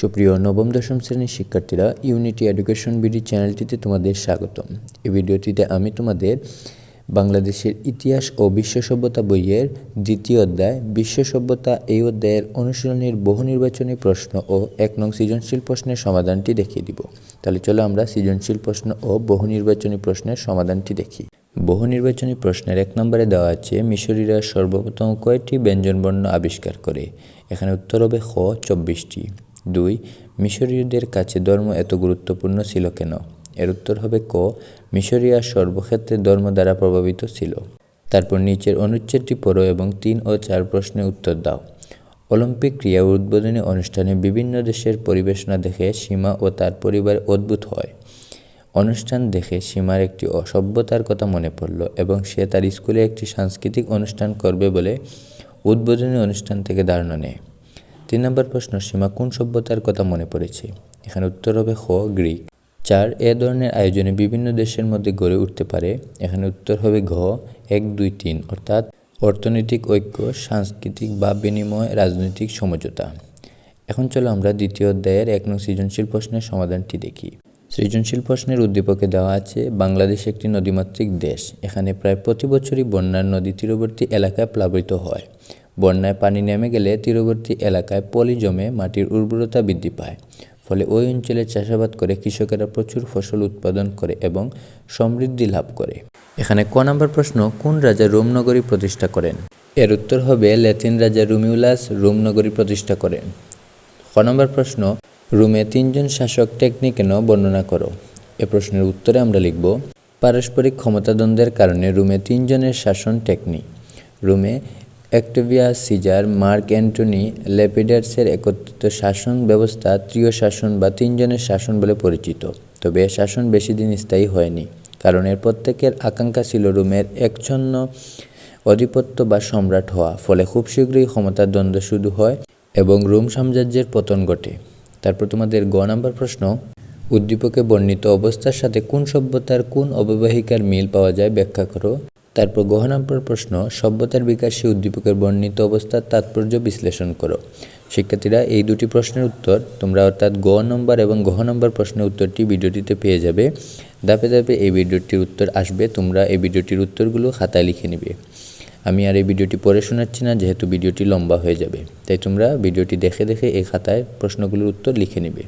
সুপ্রিয় নবম, দশম শ্রেণির শিক্ষার্থীরা ইউনিটি এডুকেশন বিডি চ্যানেলটিতে তোমাদের স্বাগতম। এই ভিডিওটিতে আমি তোমাদের বাংলাদেশের ইতিহাস ও বিশ্ব সভ্যতা বইয়ের দ্বিতীয় অধ্যায়, বিশ্ব সভ্যতা এই অধ্যায়ের অনুশীলনীর বহু নির্বাচনী প্রশ্ন ও এক নং সৃজনশীল প্রশ্নের সমাধানটি দেখিয়ে দিব। তাহলে চলো আমরা সৃজনশীল প্রশ্ন ও বহু নির্বাচনী প্রশ্নের সমাধানটি দেখি। বহু নির্বাচনী প্রশ্নের এক নম্বরে দেওয়া আছে, মিশরীরা সর্বপ্রথম কয়টি ব্যঞ্জনবর্ণ আবিষ্কার করে? এখানে উত্তর হবে খ, চব্বিশটি। দুই, মিশরীয়দের কাছে ধর্ম এত গুরুত্বপূর্ণ ছিল কেন? এর উত্তর হবে ক, মিশরীয় সর্বক্ষেত্রে ধর্ম দ্বারা প্রভাবিত ছিল। তারপর নিচের অনুচ্ছেদটি পড়ো এবং তিন ও চার প্রশ্নের উত্তর দাও। অলিম্পিক ক্রীড়া উদ্বোধনী অনুষ্ঠানে বিভিন্ন দেশের পরিবেশনা দেখে সীমা ও তার পরিবার অদ্ভুত হয়। অনুষ্ঠান দেখে সীমার একটি অসভ্যতার কথা মনে পড়ল এবং সে তার স্কুলে একটি সাংস্কৃতিক অনুষ্ঠান করবে বলে উদ্বোধনী অনুষ্ঠান থেকে ধারণা নেয়। তিন নম্বর প্রশ্ন, সীমা কোন সভ্যতার কথা মনে পড়েছে? এখানে উত্তর হবে খ, গ্রিক। চার, এ ধরনের আয়োজনে বিভিন্ন দেশের মধ্যে গড়ে উঠতে পারে। এখানে উত্তর হবে ঘ, এক, দুই, তিন, অর্থাৎ অর্থনৈতিক ঐক্য, সাংস্কৃতিক বা বিনিময়, রাজনৈতিক সমঝোতা। এখন চলো আমরা দ্বিতীয় অধ্যায়ের এক নং সৃজনশীল প্রশ্নের সমাধানটি দেখি। সৃজনশীল প্রশ্নের উদ্দীপকে দেওয়া আছে, বাংলাদেশ একটি নদীমাতৃক দেশ। এখানে প্রায় প্রতি বছরই বন্যার নদী তীরবর্তী এলাকায় প্লাবিত হয়। বন্যায় পানি নেমে গেলে তীরবর্তী এলাকায় পলি জমে মাটির উর্বরতা বৃদ্ধি পায়। ফলে ওই অঞ্চলে চাষাবাদ করে কৃষকেরা প্রচুর ফসল উৎপাদন করে এবং সমৃদ্ধি লাভ করে। এখানে ক নম্বর প্রশ্ন, কোন রাজা রোম নগরী প্রতিষ্ঠা করেন? এর উত্তর হবে ল্যাতিন রাজা রুমিউলাস রোম নগরী প্রতিষ্ঠা করেন। খ নম্বর প্রশ্ন, রুমে তিনজন শাসক টেকনিক কেন বর্ণনা করো? এ প্রশ্নের উত্তরে আমরা লিখব, পারস্পরিক ক্ষমতাদ্বন্দ্বের কারণে রুমে তিনজনের শাসন টেকনিক। রুমে অ্যাক্টোভিয়াস সিজার, মার্ক অ্যান্টনি, লেপিডার্সের একত্রিত শাসন ব্যবস্থা, ত্রিয় শাসন বা তিনজনের শাসন বলে পরিচিত। তবে শাসন বেশি দিন স্থায়ী হয়নি, কারণ এর প্রত্যেকের আকাঙ্ক্ষা ছিল রোমের একচ্ছন্ন অধিপত্য বা সম্রাট হওয়া, ফলে খুব শীঘ্রই ক্ষমতার দ্বন্দ্ব শুরু হয় এবং রোম সাম্রাজ্যের পতন ঘটে। তারপর তোমাদের গ নাম্বার প্রশ্ন, উদ্দীপকে বর্ণিত অবস্থার সাথে কোন সভ্যতার কোন অববাহিকার মিল পাওয়া যায় ব্যাখ্যা করো। তারপর গহ নম্বর প্রশ্ন, সভ্যতার বিকাশে উদ্দীপকের বর্ণিত অবস্থার তাৎপর্য বিশ্লেষণ করো। শিক্ষার্থীরা, এই দুটি প্রশ্নের উত্তর তোমরা অর্থাৎ গ নম্বর এবং গহ নম্বর প্রশ্নের উত্তরটি ভিডিওটিতে পেয়ে যাবে। ধাপে ধাপে এই ভিডিওটির উত্তর আসবে, তোমরা এই ভিডিওটির উত্তরগুলো খাতায় লিখে নিবে। আমি আর এই ভিডিওটি পড়ে শোনাচ্ছি না, যেহেতু ভিডিওটি লম্বা হয়ে যাবে। তাই তোমরা ভিডিওটি দেখে দেখে এই খাতায় প্রশ্নগুলোর উত্তর লিখে নিবে।